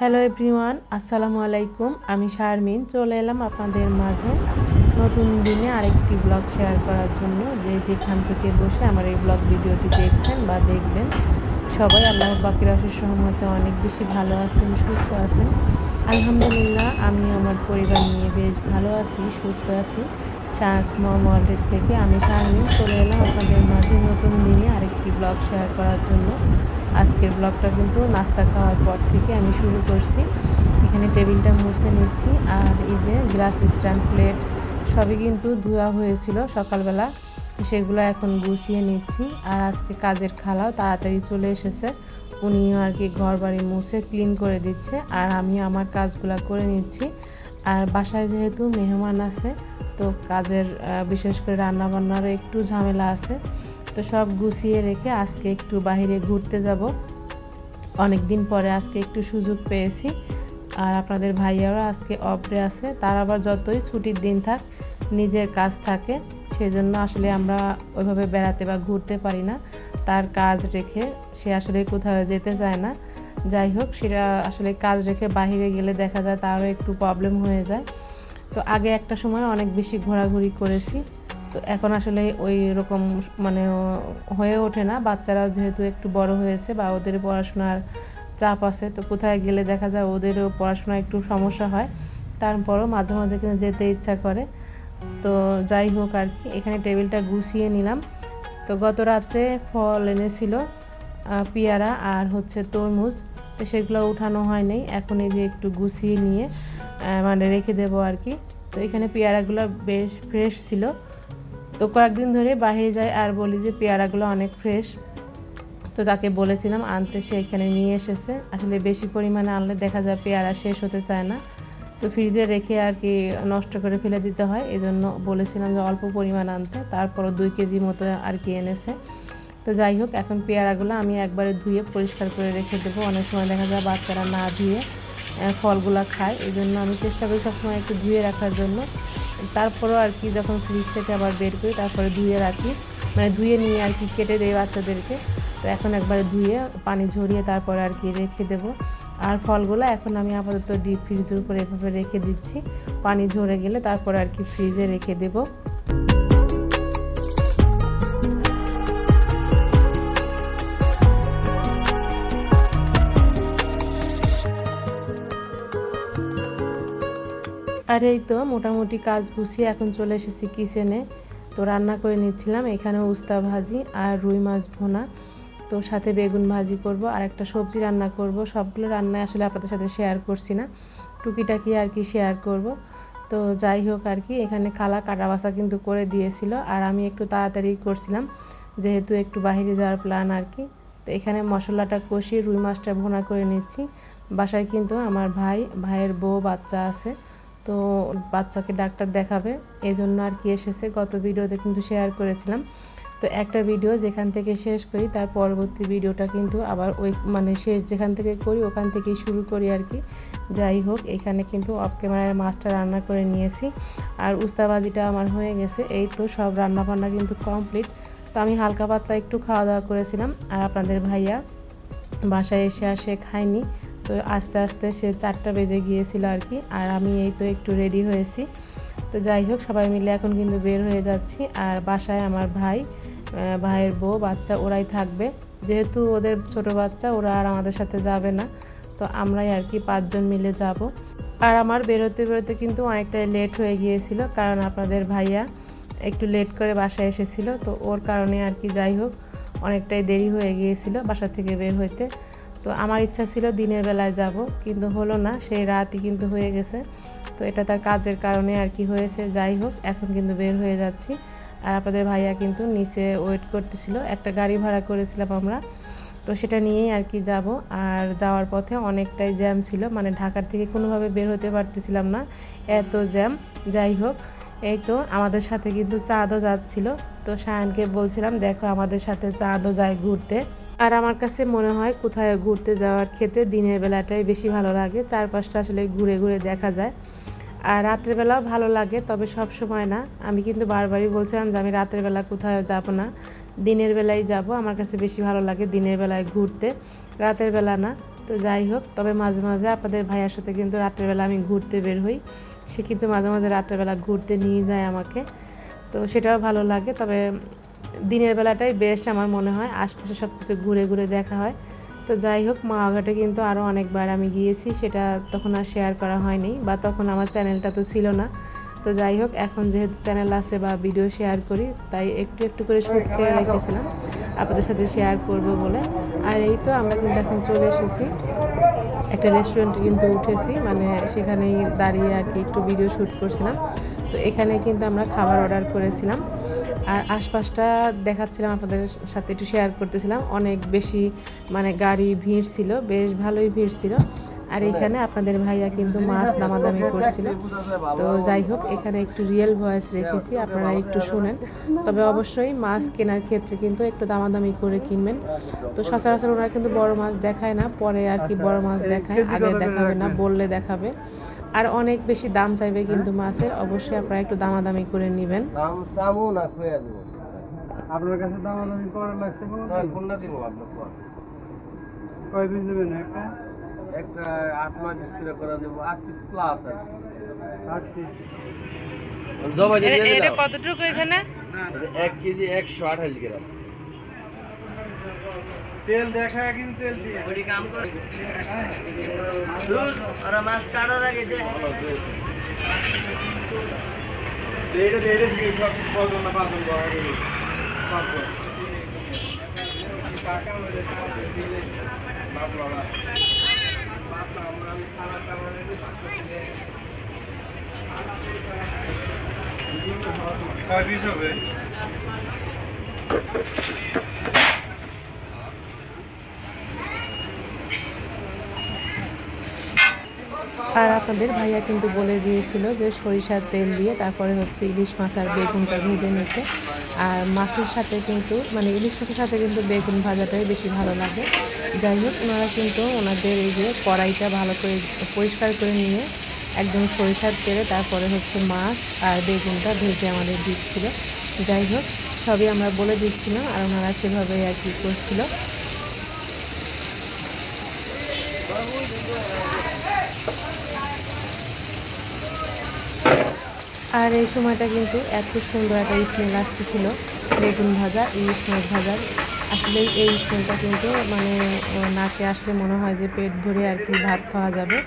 Hello everyone আসসালামু আলাইকুম। আমি শারমিন, চলে এলাম আপনাদের মাঝে নতুন দিনে আরেকটি ব্লগ শেয়ার করার জন্য। যে যেখান থেকে বসে আমার এই ব্লগ ভিডিওটি দেখছেন বা দেখবেন, সবাই আল্লাহ বাকির আশের সহমতে অনেক বেশি ভালো আছেন, সুস্থ আছেন। আলহামদুলিল্লাহ আমি আমার পরিবার নিয়ে বেশ ভালো আছি, সুস্থ আছি। শাহসমা ওয়ার্ল্ডের থেকে আমি শারমিন চলে এলাম আপনাদের মাঝে নতুন দিনে আরেকটি ব্লগ শেয়ার করার জন্য। আজকের ব্লগটা কিন্তু নাস্তা খাওয়ার পর থেকে আমি শুরু করছি। এখানে টেবিলটা মুছে নিচ্ছি আর এই যে গ্লাস স্ট্যান্ড প্লেট সবই কিন্তু ধোয়া হয়েছিল সকালবেলা। সেগুলো এখন গুছিয়ে নিচ্ছি আর আজকে কাজের খালাও তাড়াতাড়ি চলে এসেছে। উনিও আর কি ঘর বাড়ি মুছে ক্লিন করে দিচ্ছে আর আমি আমার কাজগুলো করে নিচ্ছি। আর বাসায় যেহেতু মেহমান আছে তো কাজের বিশেষ করে রান্নাবান্নারও একটু ঝামেলা আছে। তো সব গুছিয়ে রেখে আজকে একটু বাহিরে ঘুরতে যাব। অনেক দিন পরে আজকে একটু সুযোগ পেয়েছি। আর আপনাদের ভাইয়ারা আজকে অপরে আছে, তার আবার যতই ছুটির দিন থাক, নিজের কাজ থাকে। সেই জন্য আসলে আমরা ওইভাবে বেড়াতে বা ঘুরতে পারি না। তার কাজ রেখে সে আসলে কোথাও যেতে চায় না। যাই হোক, সেটা আসলে কাজ রেখে বাহিরে গেলে দেখা যায় তারও একটু প্রবলেম হয়ে যায়। তো আগে একটা সময় অনেক বেশি ঘোরাঘুরি করেছি। তো এখন আসলে ওই রকম মানে হয়ে ওঠে না। বাচ্চারাও যেহেতু একটু বড় হয়েছে বা ওদের পড়াশোনার চাপ আছে, তো কোথায় গেলে দেখা যায় ওদেরও পড়াশোনা একটু সমস্যা হয়। তারপরও মাঝে মাঝে কিন্তু যেতে ইচ্ছা করে। তো যাই হোক আর কি, এখানে টেবিলটা গুছিয়ে নিলাম। তো গত রাত্রে ফল এনেছিল পেয়ারা আর হচ্ছে তরমুজ। তো সেগুলো উঠানো হয়নি। এখন এই যে একটু গুছিয়ে নিয়ে মানে রেখে দেবো আর কি। তো এখানে পেয়ারাগুলো বেশ ফ্রেশ ছিল। তো কয়েকদিন ধরে বাহিরে যাই আর বলি যে পেয়ারাগুলো অনেক ফ্রেশ তো তাকে বলেছিলাম, আনতে সে এখানে নিয়ে এসেছে। আসলে বেশি পরিমাণে আনলে দেখা যায় পেয়ারা শেষ হতে চায় না। তো ফ্রিজে রেখে আর কি নষ্ট করে ফেলে দিতে হয়। এই জন্য বলেছিলাম যে অল্প পরিমাণ আনতে। তারপরও দুই কেজি মতো আর কি এনেছে। তো যাই হোক, এখন পেয়ারাগুলো আমি একবারে ধুয়ে পরিষ্কার করে রেখে দেবো। অনেক সময় দেখা যায় বাচ্চারা না ধুয়ে ফলগুলো খায়। এই জন্য আমি চেষ্টা করি সবসময় একটু ধুয়ে রাখার জন্য। তারপরও আর কি যখন ফ্রিজ থেকে আবার বের করি, তারপরে ধুয়ে রাখি। মানে ধুয়ে নিয়ে আর কি কেটে দেয় বাচ্চাদেরকে। তো এখন একবারে ধুয়ে, পানি ঝরিয়ে তারপরে আর কি রেখে দেবো। আর ফলগুলো এখন আমি আপাতত ডিপ ফ্রিজের উপরে এভাবে রেখে দিচ্ছি। পানি ঝরে গেলে তারপরে আর কি ফ্রিজে রেখে দেবো। আর এই তো মোটামুটি কাজ গুছিয়ে এখন চলে এসেছি কিচেনে তো রান্না করে নিচ্ছিলাম, এখানে উস্তা ভাজি আর রুই মাছ ভোনা। তো সাথে বেগুন ভাজি করব, আর একটা সবজি রান্না করব। সবগুলো রান্নায় আসলে আপনাদের সাথে শেয়ার করছি না। টুকিটাকি আর কি শেয়ার করব। তো যাই হোক আর কি, এখানে খালা কাটা বাসা কিন্তু করে দিয়েছিল, আর আমি একটু তাড়াতাড়ি করছিলাম, যেহেতু একটু বাহিরে যাওয়ার প্ল্যান আর কি। তো এখানে মশলাটা কষিয়ে রুই মাছটা ভোনা করে নিচ্ছি। বাসায় কিন্তু আমার ভাই, ভাইয়ের বউ বাচ্চা আছে। তো বাচ্চাকে ডাক্তার দেখাবে। এই জন্য আর কি এসেছে, গত ভিডিওতে কিন্তু শেয়ার করেছিলাম। তো একটা ভিডিও যেখান থেকে শেষ করি, তার পরবর্তী ভিডিওটা কিন্তু আবার ওই মানে শেষ যেখান থেকে করি, ওখান থেকেই শুরু করি আর কি। যাই হোক, এখানে কিন্তু অফ ক্যামেরায় মাছটা রান্না করে নিয়েছি। আর উস্তাবাজিটা আমার হয়ে গেছে, এই তো সব রান্না বান্না কিন্তু কমপ্লিট তো আমি হালকা পাতলা একটু খাওয়া দাওয়া করেছিলাম, আর আপনাদের ভাইয়া বাসায় এসে আর সে খায়নি। তো আস্তে আস্তে সে চারটা বেজে গিয়েছিল আর কি, আর আমি এই তো একটু রেডি হয়েছি। তো যাই হোক, সবাই মিলে এখন কিন্তু বের হয়ে যাচ্ছি, আর বাসায় আমার ভাই ভাইয়ের বউ, বাচ্চা ওরাই থাকবে। যেহেতু ওদের ছোট বাচ্চা, ওরা আর আমাদের সাথে যাবে না। তো আমরাই আর কি পাঁচজন মিলে যাব। আর আমার বেরোতে বেরোতে কিন্তু অনেকটাই লেট হয়ে গিয়েছিল, কারণ আপনাদের ভাইয়া একটু লেট করে বাসায় এসেছিল। তো ওর কারণে আর কি যাই হোক, অনেকটাই দেরি হয়ে গিয়েছিল বাসা থেকে বের হইতে। তো আমার ইচ্ছা ছিল দিনের বেলায় যাব, কিন্তু হলো না, সেই রাতই কিন্তু হয়ে গেছে। তো এটা তার কাজের কারণে আর কি হয়েছে, যাই হোক, এখন কিন্তু বের হয়ে যাচ্ছি। আর আপনাদের ভাইয়া কিন্তু নিচে ওয়েট করতেছিল, একটা গাড়ি ভাড়া করেছিলাম আমরা, তো সেটা নিয়েই আর কি যাব। আর যাওয়ার পথে অনেকটাই জ্যাম ছিল মানে ঢাকার থেকে কোনোভাবে বের হতে পারতেছিলাম না, এত জ্যাম, যাই হোক। এই তো আমাদের সাথে কিন্তু চাঁদও যাচ্ছিল, তো সায়নকে বলছিলাম, দেখো আমাদের সাথে চাঁদও যায় ঘুরতে। আর আমার কাছে মনে হয় কোথায় ঘুরতে যাওয়ার ক্ষেত্রে দিনের বেলাটাই বেশি ভালো লাগে। চারপাশটা আসলে ঘুরে ঘুরে দেখা যায়। আর রাত্রের বেলাও ভালো লাগে, তবে সব সময় না। আমি কিন্তু বারবারই বলছিলাম যে আমি রাতের বেলা কোথাও যাব না। দিনের বেলায় যাব, আমার কাছে বেশি ভালো লাগে দিনের বেলায় ঘুরতে। রাতের বেলা না, তো যাই হোক, তবে মাঝে মাঝে আপনাদের ভাইয়ার সাথে কিন্তু রাত্রেবেলা আমি ঘুরতে বের হই। সে কিন্তু মাঝে মাঝে রাত্রেবেলা ঘুরতে নিয়ে যায় আমাকে। তো সেটাও ভালো লাগে, তবে দিনের বেলাটাই বেস্ট আমার মনে হয়। আশপাশে সব কিছু ঘুরে ঘুরে দেখা হয়। তো যাই হোক মাওঘাটে কিন্তু আরও অনেকবার আমি গিয়েছি, সেটা তখন আর শেয়ার করা হয়নি বা তখন আমার চ্যানেলটা তো ছিল না। তো যাই হোক, এখন যেহেতু চ্যানেল আছে বা ভিডিও শেয়ার করি, তাই একটু একটু করে শ্যুট করে রেখেছিলাম। আপনাদের সাথে শেয়ার করব বলে। আর এই তো আমরা কিন্তু এখন চলে এসেছি। একটা রেস্টুরেন্টে কিন্তু উঠেছি মানে সেখানেই দাঁড়িয়ে আর কি একটু ভিডিও শ্যুট করছিলাম। তো এখানে কিন্তু আমরা খাবার অর্ডার করেছিলাম। আর আশপাশটা দেখাচ্ছিলাম আপনাদের সাথে একটু শেয়ার করতেছিলাম। অনেক বেশি মানে গাড়ি ভিড় ছিল বেশ ভালোই ভিড় ছিল। আর এখানে আপনাদের ভাইয়া কিন্তু মাছ দামাদামি করছিল। তো যাই হোক এখানে একটু রিয়েল ভয়েস রেখেছি আপনারা একটু শুনেন। তবে অবশ্যই মাছ কেনার ক্ষেত্রে কিন্তু একটু দামাদামি করে কিনবেন। তো সচরাচর ওনারা কিন্তু বড় মাছ দেখায় না পরে আর কি বড় মাছ দেখায় আগে দেখাবে না বললে দেখাবে। আর অনেক বেশি দাম চাইবে কিন্তু মাছের অবশ্যই আপনারা একটু দামাদামি করে নেবেন। দাম চামু না খুঁয়া দেবো। আপনার কাছে দামাদামি করা লাগছে কোনটা দিব আপনার কয় পিস নেবেন একটা? একটা আট নয় পিস করে করে দেবো আট পিস প্লাস আর। আট পিস। জবা দিয়ে দিয়ে এটা কতটুকু এখানে? এটা এক কেজি একশো আঠাশ গ্রাম। তেল দেখা কিন্তু তেল দিয়ে। এইটা দিয়ে এটা দিয়ে সব কজন না পাঁচজন বড় করে পাঁচজন কয় পিস হবে আর আপনাদের ভাইয়া কিন্তু বলে দিয়েছিল যে সরিষার তেল দিয়ে তারপরে হচ্ছে ইলিশ মাছ আর বেগুনটা ভেজে নিতে। আর মাছের সাথে কিন্তু মানে ইলিশ মাছের সাথে কিন্তু বেগুন ভাজাটাই বেশি ভালো লাগে। যাই হোক, ওনারা কিন্তু ওনাদের এই যে কড়াইটা ভালো করে পরিষ্কার করে নিয়ে একদম সরিষার তেলে তারপরে হচ্ছে মাছ আর বেগুনটা ভেজে আমাদের দিচ্ছিল। যাই হোক, সবই আমরা বলে দিচ্ছিলাম আর ওনারা সেভাবেই আর কি করছিল। আর এই সময়টা কিন্তু এত সুন্দর একটা স্মেল আসতেছিল। বেগুন ভাজা, ইলিশ মাছ ভাজার আসলে এই স্মেলটা কিন্তু মানে নাকে আসলে মনে হয় যে পেট ভরে আর কি ভাত খাওয়া যাবে।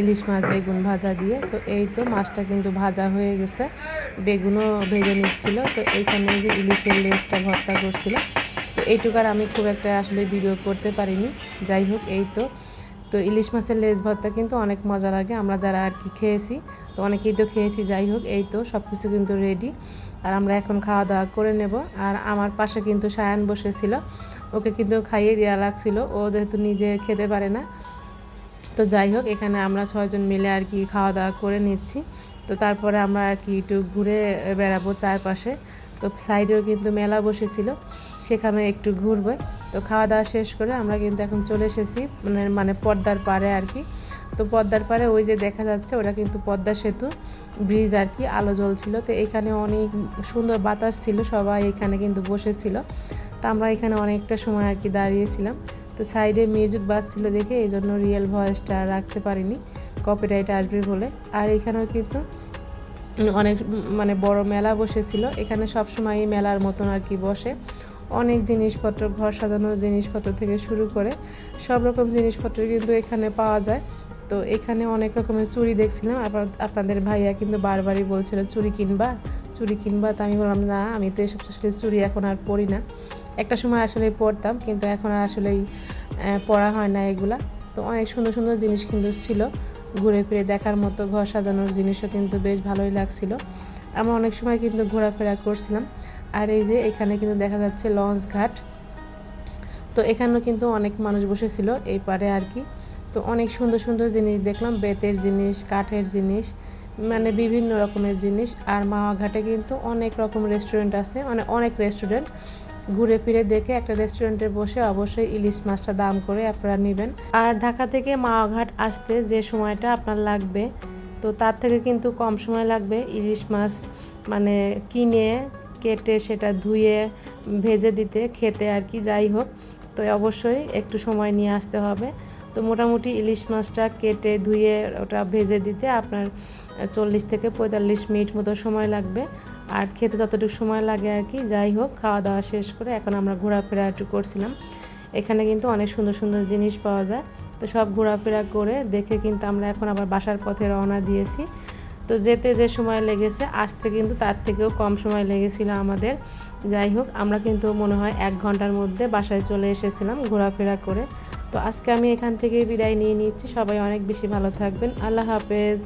ইলিশ মাছ, বেগুন ভাজা দিয়ে। তো এই তো মাছটা কিন্তু ভাজা হয়ে গেছে। বেগুনও ভেজে নিচ্ছিল। তো এইখানে যে ইলিশের লেজটা ভর্তা করছিল। তো এইটুকার আমি খুব একটা আসলে ভিডিও করতে পারিনি। যাই হোক, এই তো। তো ইলিশ মাছের লেজ ভর্তা কিন্তু অনেক মজা লাগে, আমরা যারা আর কি খেয়েছি, তো অনেকেই তো খেয়েছি, যাই হোক, এই তো সব কিছু কিন্তু রেডি আর আমরা এখন খাওয়া দাওয়া করে নেব। আর আমার পাশে কিন্তু সায়ান বসেছিল, ওকে কিন্তু খাইয়ে দেওয়া লাগছিল, ও যেহেতু নিজে খেতে পারে না। তো যাই হোক, এখানে আমরা ছয়জন মিলে আর কি খাওয়া দাওয়া করে নিচ্ছি। তো তারপরে আমরা আর কি একটু ঘুরে বেড়াবো চারপাশে। তো সাইডেও কিন্তু মেলা বসেছিল। সেখানে একটু ঘুরবে। তো খাওয়া দাওয়া শেষ করে আমরা কিন্তু এখন চলে এসেছি মানে মানে পদ্মার পাড়ে আর কি। তো পদ্মার পাড়ে ওই যে দেখা যাচ্ছে ওটা কিন্তু পদ্মা সেতু ব্রিজ আর কি আলো জ্বলছিল। তো এখানে অনেক সুন্দর বাতাস ছিল, সবাই এখানে কিন্তু বসেছিল। তো আমরা এখানে অনেকটা সময় আর কি দাঁড়িয়েছিলাম। তো সাইডে মিউজিক বাজছিল দেখে এই জন্য রিয়েল ভয়েসটা রাখতে পারিনি কপিরাইট আসবে বলে। আর এখানেও কিন্তু অনেক মানে বড় মেলা বসেছিল। এখানে সব সময় মেলার মতন আর কি বসে। অনেক জিনিসপত্র, ঘর সাজানোর জিনিসপত্র থেকে শুরু করে সব রকম জিনিসপত্র কিন্তু এখানে পাওয়া যায়। তো এখানে অনেক রকমের চুড়ি দেখছিলাম। আবার আপনাদের ভাইয়া কিন্তু বারবারই বলছিল, চুড়ি কিনবা চুড়ি কিনবা। তো আমি বললাম, না, আমি তো এসব চুড়ি এখন আর পরি না। একটা সময় আসলে পরতাম, কিন্তু এখন আর আসলেই পড়া হয় না এগুলা। তো অনেক সুন্দর সুন্দর জিনিস কিন্তু ছিল। ঘুরে ফিরে দেখার মতো, ঘর সাজানোর জিনিসও কিন্তু বেশ ভালোই লাগছিল। আমরা অনেক সময় কিন্তু ঘোরাফেরা করছিলাম। আর এই যে এখানে কিন্তু দেখা যাচ্ছে লঞ্চ ঘাট। তো এখানেও কিন্তু অনেক মানুষ বসেছিল এই পারে আর কি। তো অনেক সুন্দর সুন্দর জিনিস দেখলাম, বেতের জিনিস, কাঠের জিনিস মানে বিভিন্ন রকমের জিনিস। আর মাওয়া ঘাটে কিন্তু অনেক রকম রেস্টুরেন্ট আছে মানে অনেক রেস্টুরেন্ট ঘুরে ফিরে দেখে একটা রেস্টুরেন্টে বসে অবশ্যই ইলিশ মাছটা দাম করে আপনারা নেবেন। আর ঢাকা থেকে মাওয়াঘাট আসতে যে সময়টা আপনার লাগবে, তো তার থেকে কিন্তু কম সময় লাগবে ইলিশ মাছ মানে কিনে কেটে সেটা ধুয়ে, ভেজে দিতে, খেতে আর কি যাই হোক, তো অবশ্যই একটু সময় নিয়ে আসতে হবে। তো মোটামুটি ইলিশ মাছটা কেটে ধুয়ে ওটা ভেজে দিতে আপনার চল্লিশ থেকে পঁয়তাল্লিশ মিনিট মতো সময় লাগবে। আর খেতে যতটুকু সময় লাগে আর কি, যাই হোক, খাওয়া দাওয়া শেষ করে এখন আমরা ঘোরাফেরা একটু করছিলাম। এখানে কিন্তু অনেক সুন্দর সুন্দর জিনিস পাওয়া যায়। তো সব ঘোরাফেরা করে দেখে কিন্তু আমরা এখন আবার বাসার পথে রওনা দিয়েছি। তো যেতে যে সময় লেগেছে, আসতে কিন্তু তার থেকেও কম সময় লেগেছিল আমাদের। যাই হোক, আমরা কিন্তু মনে হয় এক ঘণ্টার মধ্যে বাসায় চলে এসেছিলাম ঘোরাফেরা করে। তো আজকে আমি এখান থেকে বিদায় নিয়ে নিচ্ছি। সবাই অনেক বেশি ভালো থাকবেন। আল্লাহ হাফেজ।